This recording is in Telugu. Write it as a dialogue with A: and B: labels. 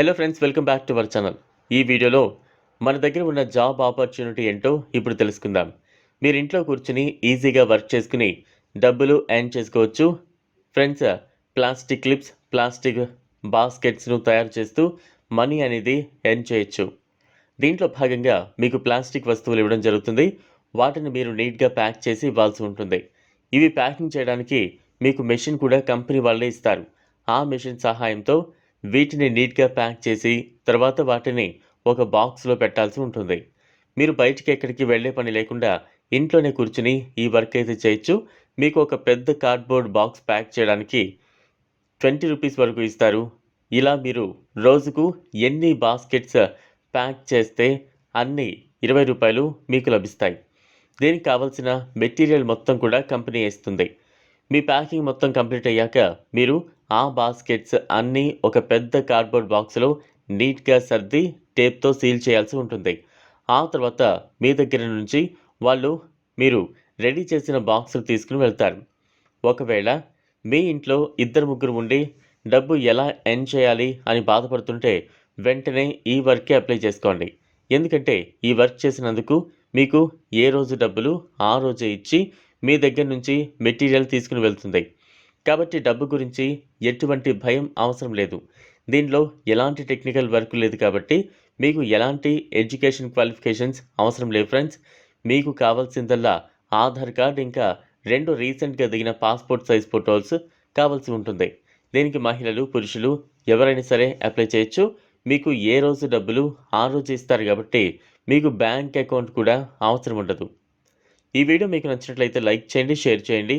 A: Hello friends welcome back to our channel ఈ వీడియోలో మన దగ్గర ఉన్న జాబ్ ఆపర్చునిటీ ఏంటో ఇప్పుడు తెలుసుకుందాం. మీరు ఇంట్లో కూర్చుని ఈజీగా వర్క్ చేసుకుని డబ్బులు ఎర్న్ చేసుకోవచ్చు. ఫ్రెండ్స్ ప్లాస్టిక్ క్లిప్స్ ప్లాస్టిక్ బాస్కెట్స్ను తయారు చేస్తూ మనీ అనేది ఎర్న్ చేయొచ్చు. దీంట్లో భాగంగా మీకు ప్లాస్టిక్ వస్తువులు ఇవ్వడం జరుగుతుంది. వాటిని మీరు నీట్గా ప్యాక్ చేసి ఇవ్వాల్సి ఉంటుంది. ఇవి ప్యాకింగ్ చేయడానికి మీకు మెషిన్ కూడా కంపెనీ వాళ్ళే ఇస్తారు. ఆ మెషిన్ సహాయంతో వీటిని నీట్గా ప్యాక్ చేసి తర్వాత వాటిని ఒక బాక్స్లో పెట్టాల్సి ఉంటుంది. మీరు బయటికి ఎక్కడికి వెళ్ళే పని లేకుండా ఇంట్లోనే కూర్చుని ఈ వర్క్ అయితే చేయొచ్చు. మీకు ఒక పెద్ద కార్డ్బోర్డ్ బాక్స్ ప్యాక్ చేయడానికి ట్వంటీ రూపీస్ వరకు ఇస్తారు. ఇలా మీరు రోజుకు ఎన్ని బాస్కెట్స్ ప్యాక్ చేస్తే అన్ని ఇరవై రూపాయలు మీకు లభిస్తాయి. దీనికి కావాల్సిన మెటీరియల్ మొత్తం కూడా కంపెనీ ఇస్తుంది మీ ప్యాకింగ్ మొత్తం కంప్లీట్ అయ్యాక మీరు ఆ బాస్కెట్స్ అన్నీ ఒక పెద్ద కార్డ్బోర్డ్ బాక్స్లో నీట్గా సర్ది టేప్తో సీల్ చేయాల్సి ఉంటుంది. ఆ తర్వాత మీ దగ్గర నుంచి వాళ్ళు మీరు రెడీ చేసిన బాక్సులు తీసుకుని వెళ్తారు. ఒకవేళ మీ ఇంట్లో ఇద్దరు ముగ్గురు ఉండి డబ్బు ఎలా ఎన్ చేయాలి అని బాధపడుతుంటే వెంటనే ఈ వర్కే అప్లై చేసుకోండి. ఎందుకంటే ఈ వర్క్ చేసినందుకు మీకు ఏ రోజు డబ్బులు ఆ రోజే ఇచ్చి మీ దగ్గర నుంచి మెటీరియల్ తీసుకుని వెళ్తుంది. కాబట్టి డబ్బు గురించి ఎటువంటి భయం అవసరం లేదు. దీనిలో ఎలాంటి టెక్నికల్ వర్క్ లేదు కాబట్టి మీకు ఎలాంటి ఎడ్యుకేషన్ క్వాలిఫికేషన్స్ అవసరం లేవు ఫ్రెండ్స్. మీకు కావాల్సిందల్లా ఆధార్ కార్డ్ ఇంకా రెండు రీసెంట్గా దిగిన పాస్పోర్ట్ సైజ్ ఫోటోస్ కావాల్సి ఉంటుంది. దీనికి మహిళలు పురుషులు ఎవరైనా సరే అప్లై చేయొచ్చు. మీకు ఏ రోజు డబ్బులు ఆ రోజు ఇస్తారు కాబట్టి మీకు బ్యాంక్ అకౌంట్ కూడా అవసరం ఉండదు. ఈ వీడియో మీకు నచ్చినట్లయితే లైక్ చేయండి షేర్ చేయండి.